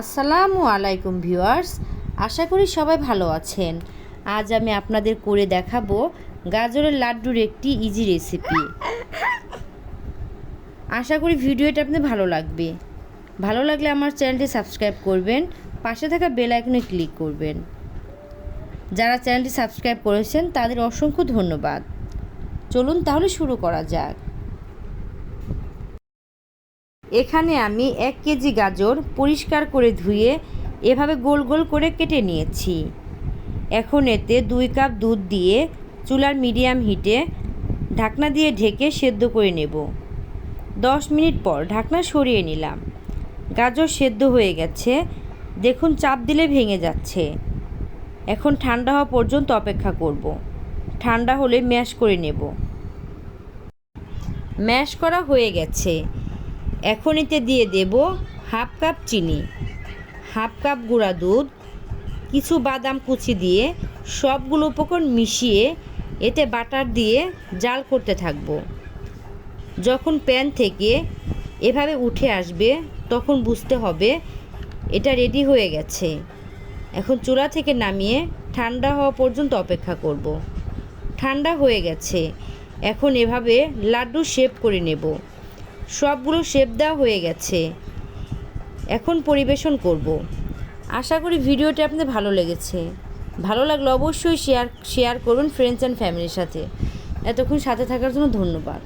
আসসালামু আলাইকুম ভিউয়ার্স, আশা করি সবাই ভালো আছেন। আজ আমি আপনাদের করে দেখাবো গাজরের লাড্ডুর একটি ইজি রেসিপি আশা করি ভিডিওটা আপনাদের ভালো লাগবে। ভালো লাগলে আমার চ্যানেলটি সাবস্ক্রাইব করবেন, পাশে থাকা বেল আইকনে ক্লিক করবেন। যারা চ্যানেলটি সাবস্ক্রাইব করেছেন, তাদের অসংখ্য ধন্যবাদ। চলুন তাহলে শুরু করা যাক। এখানে আমি এক কেজি গাজর পরিষ্কার করে ধুয়ে এভাবে গোল গোল করে কেটে নিয়েছি। এখন এতে দুই কাপ দুধ দিয়ে চুলার মিডিয়াম হিটে ঢাকনা দিয়ে ঢেকে সেদ্ধ করে নেব। দশ মিনিট পর ঢাকনা সরিয়ে নিলাম। গাজর সেদ্ধ হয়ে গেছে। দেখুন, চাপ দিলে ভেঙে যাচ্ছে। এখন ঠান্ডা হওয়া পর্যন্ত অপেক্ষা করব। ঠান্ডা হলে ম্যাশ করে নেব। ম্যাশ করা হয়ে গেছে। এখন এতে দিয়ে দেব হাফ কাপ চিনি, হাফ কাপ গুঁড়া দুধ, কিছু বাদাম কুচি দিয়ে সবগুলো উপকরণ মিশিয়ে এতে বাটার দিয়ে জাল করতে থাকব। যখন প্যান থেকে এভাবে উঠে আসবে তখন বুঝতে হবে এটা রেডি হয়ে গেছে। এখন চুলা থেকে নামিয়ে ঠান্ডা হওয়া পর্যন্ত অপেক্ষা করব। ঠান্ডা হয়ে গেছে, এখন এভাবে লাড্ডু শেপ করে নেব। সবগুলো শেপ দেওয়া হয়ে গেছে। এখন পরিবেশন করব। আশা করি ভিডিওটি আপনাদের ভালো লেগেছে। ভালো লাগলে অবশ্যই শেয়ার শেয়ার করুন ফ্রেন্ডস অ্যান্ড ফ্যামিলির সাথে। এতক্ষণ সাথে থাকার জন্য ধন্যবাদ।